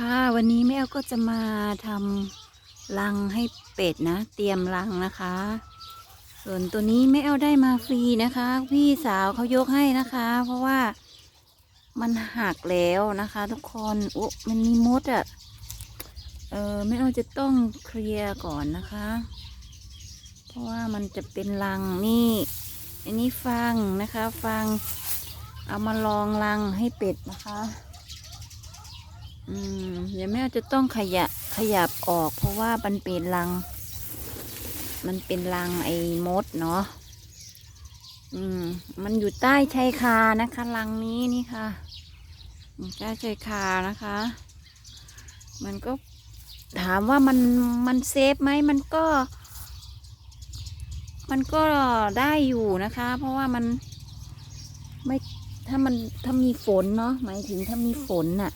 ค่ะวันนี้แม่ก็จะมาทำรังให้เป็ดนะ เตรียมรังนะคะ ส่วนตัวนี้แม่เอาได้มาฟรีนะคะ พี่สาวเขายกให้นะคะ เพราะว่ามันหักแล้วนะคะ ทุกคนโอุ๊มันมีมดอะ่ะเออแม่เอาจะต้องเคลียร์ก่อนนะคะ เพราะว่ามันจะเป็นรังนี่อันนี้ฟังนะคะ ฟัง เอามาลองรังให้เป็ดนะคะ อืมเดี๋ยวแม่จะต้องขยับขยับออก เพราะว่ามันเป็นรัง มันเป็นรังไอ้มดเนาะอืม มันอยู่ใต้ชายคานะคะรังนี้นี่ค่ะใต้ชายคานะคะ มันก็ถามว่ามันมันเซฟไหมมันก็ มันก็ได้อยู่นะคะ เพราะว่ามันไม่ถ้ามันถ้ามีฝนเนาะหมายถึงถ้ามีฝนน่ะ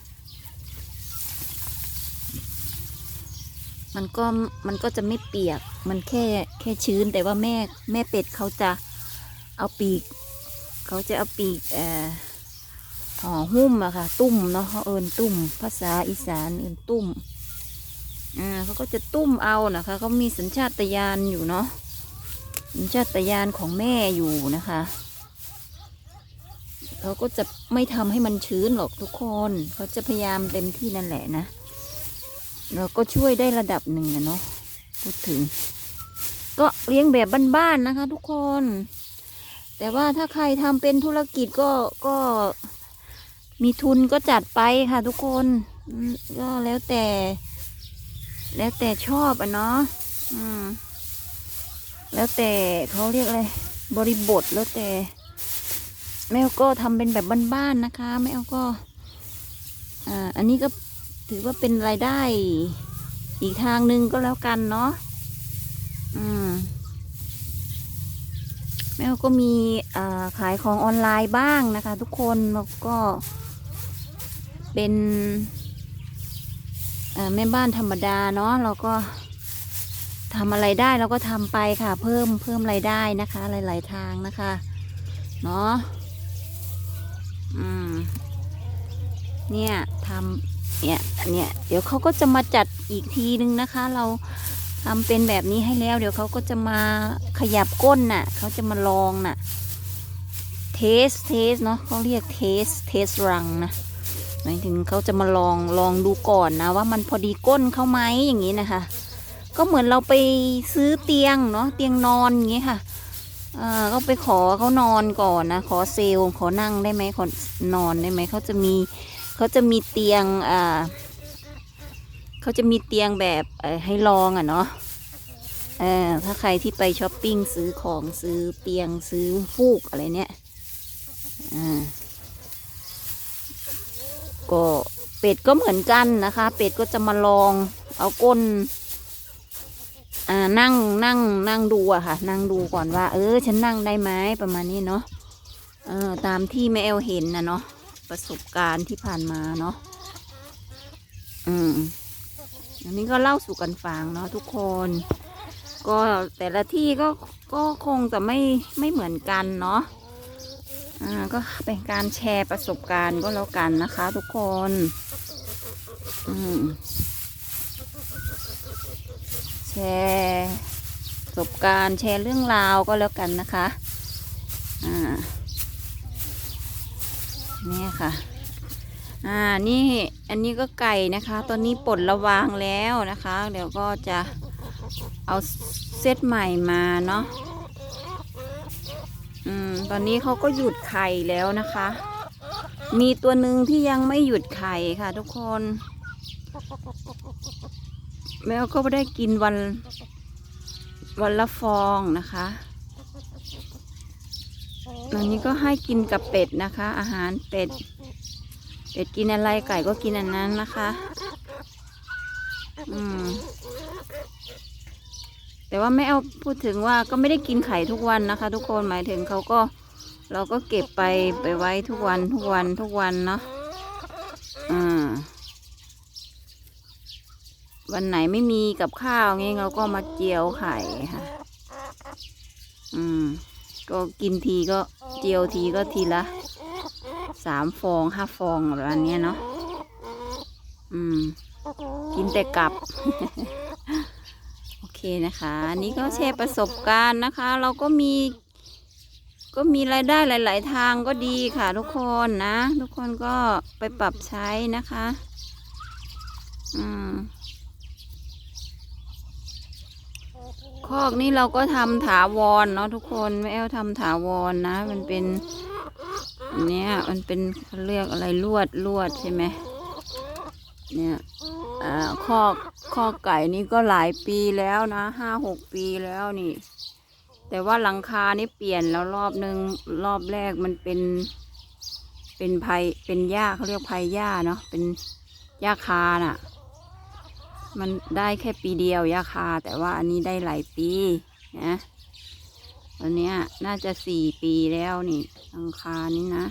มันก็มันก็จะไม่เปียก มันแค่แค่ชื้นแต่ว่าแม่แม่เป็ดเขาจะเอาปีก เขาจะเอาปีกเอ่อห่อหุ้มอะค่ะ ตุ้มเนาะเขาเอินตุ้ม ภาษาอีสานเอินตุ้มอ่าเขาก็จะตุ้มเอานะคะเขามีสัญชาตญาณอยู่เนาะสัญชาตญาณของแม่อยู่นะคะเขาก็จะไม่ทำให้มันชื้นหรอกทุกคน เขาจะพยายามเต็มที่นั่นแหละนะ เราก็ช่วยได้ระดับหนึ่งอะเนาะพูดถึง ก็เลี้ยงแบบบ้านๆนะคะ ทุกคน แต่ว่าถ้าใครทำเป็นธุรกิจก็ก็มีทุนก็จัดไปค่ะทุกคนก็แล้วแต่ แล้วแต่ชอบอะเนาะอืม แล้วแต่เขาเรียกอะไรบริบทแล้วแต่แม่ก็ทำเป็นแบบบ้านๆนะคะแม่ก็ อ่า อันนี้ก็ ถือว่าเป็นรายได้อีกทางหนึ่งก็แล้วกันเนาะอืมแม่ก็มีขายของออนไลน์บ้างนะคะ ทุกคนแล้วก็เป็นแม่บ้านธรรมดาเนาะเราก็ทำอะไรได้เราก็ทำไปค่ะ เพิ่มเพิ่มรายได้นะคะ หลาย ๆ ทางนะคะเนาะอืมเนี่ยทำ เนี่ยเนี่ยเดี๋ยวเขาก็จะมาจัดอีกทีนึงนะคะ เราทำเป็นแบบนี้ให้แล้ว เดี๋ยวเขาก็จะมาขยับก้นน่ะเขาจะมาลองน่ะเทสเทสเนาะเขาเรียกเทสเทสรังนะหมายถึงเขาจะมาลองลองดูก่อนนะว่ามันพอดีก้นเขาไหมอย่างนี้นะคะ ก็เหมือนเราไปซื้อเตียงเนาะเตียงนอนอย่างนี้ค่ะอ่าก็ไปขอเขานอนก่อนนะ ขอเซลล์ขอนั่งได้ไหมขอนอนได้ไหมเขาจะมี เขาจะมีเตียงอ่าเขาจะมีเตียงแบบให้ลองอะเนาะเออถ้าใครที่ไปช้อปปิ้งซื้อของซื้อเตียงซื้อฟูกอะไรเนี่ยอ่าก็เป็ดก็เหมือนกันนะคะ เป็ดก็จะมาลองเอาก้นอ่านั่งนั่งนั่งดูอะค่ะ นั่งดูก่อนว่า เออ ฉันนั่งได้ไหมประมาณนี้เนาะเออตามที่แม่เอลเห็นนะเนาะ ประสบการณ์ที่ผ่านมาเนาะ อืม อันนี้ก็เล่าสู่กันฟังเนาะทุกคน ก็แต่ละที่ก็ก็คงจะไม่ไม่เหมือนกันเนาะ อ่า ก็เป็นการแชร์ประสบการณ์ก็แล้วกันนะคะ ทุกคน อืม แชร์ประสบการณ์แชร์เรื่องราวก็แล้วกันนะคะ อ่า นี่ยค่ะ อ่า นี่ อันนี้ก็ไก่นะคะ ตอนนี้ปลดระวางแล้วนะคะ เดี๋ยวก็จะเอาเซตใหม่มาเนาะ อืม ตอนนี้เขาก็หยุดไข่แล้วนะคะ มีตัวหนึ่งที่ยังไม่หยุดไข่ค่ะทุกคน แมวก็ได้กินวันวันละฟองนะคะ อันนี้ก็ให้กินกับเป็ดนะคะ อาหารเป็ด เป็ดกินอะไรไก่ก็กินอันนั้นนะคะ อืม แต่ว่าไม่เอาพูดถึงว่าก็ไม่ได้กินไข่ทุกวันนะคะ ทุกคนหมายถึงเขาก็เราก็เก็บไปไปไว้ทุกวันทุกวันทุกวันเนาะอ่าวันไหนไม่มีกับข้าวงี้เราก็มาเจียวไข่ค่ะ อืม ก็กินทีก็เจียวทีก็ทีละสามฟองห้าฟองประมาณเนี้เนาะออืม กินแต่กลับ โอเคนะคะอันนี้ก็แชร์ประสบการณ์นะคะ เราก็มี ก็มีรายได้หลาย ๆ ทางก็ดีค่ะ ทุกคนนะ ทุกคนก็ไปปรับใช้นะคะ อืม คอกนี้เราก็ทำถาวรเนาะทุกคนไม่เอาทำถาวรนะ มันเป็นเนี่ยมันเป็นเขาเรียกอะไรลวดลวดใช่ไหมเนี่ยอคอกคอกไก่นี่ก็หลายปีแล้วนะห้าหกปีแล้วนี่ แต่ว่าหลังคานี่เปลี่ยนแล้วรอบนึงรอบแรกมันเป็น เป็นไผ่เป็นหญ้าเขาเรียกไผ่หญ้าเนาะเป็นหญ้าคาน่ะ มันได้แค่ปีเดียวยาคา แต่ว่าอันนี้ได้หลายปีนะตอนเนี้ยน่าจะสี่ปีแล้วนี่อังคานี้นะ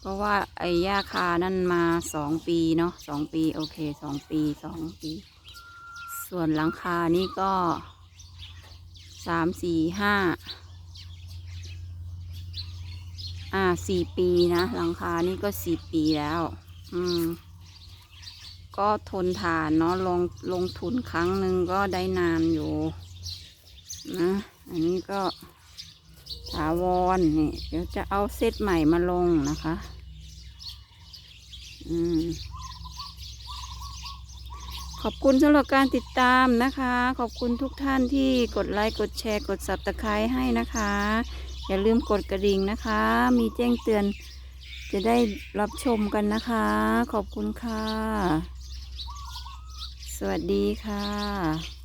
เพราะว่าไอ้ยาคานั่นมาสองปีเนาะสองปี โอเคสองปีสองปี ส่วนหลังคานี่ก็สามสี่ห้าอ่าสี่ปีนะหลังคานี่ก็สี่ปีแล้ว อืม ก็ทนทานเนาะลงลงทุนครั้งหนึ่งก็ได้นานอยู่นะอันนี้ก็ถาวรนี่เดี๋ยวจะเอาเซตใหม่มาลงนะคะ อืมขอบคุณสำหรับการติดตามนะคะ ขอบคุณทุกท่านที่กดไลค์ กดแชร์ กด s ับตะไคร้ให้นะคะ อย่าลืมกดกระดิ่งนะคะ มีแจ้งเตือนจะได้รับชมกันนะคะ ขอบคุณค่ะ สวัสดีค่ะ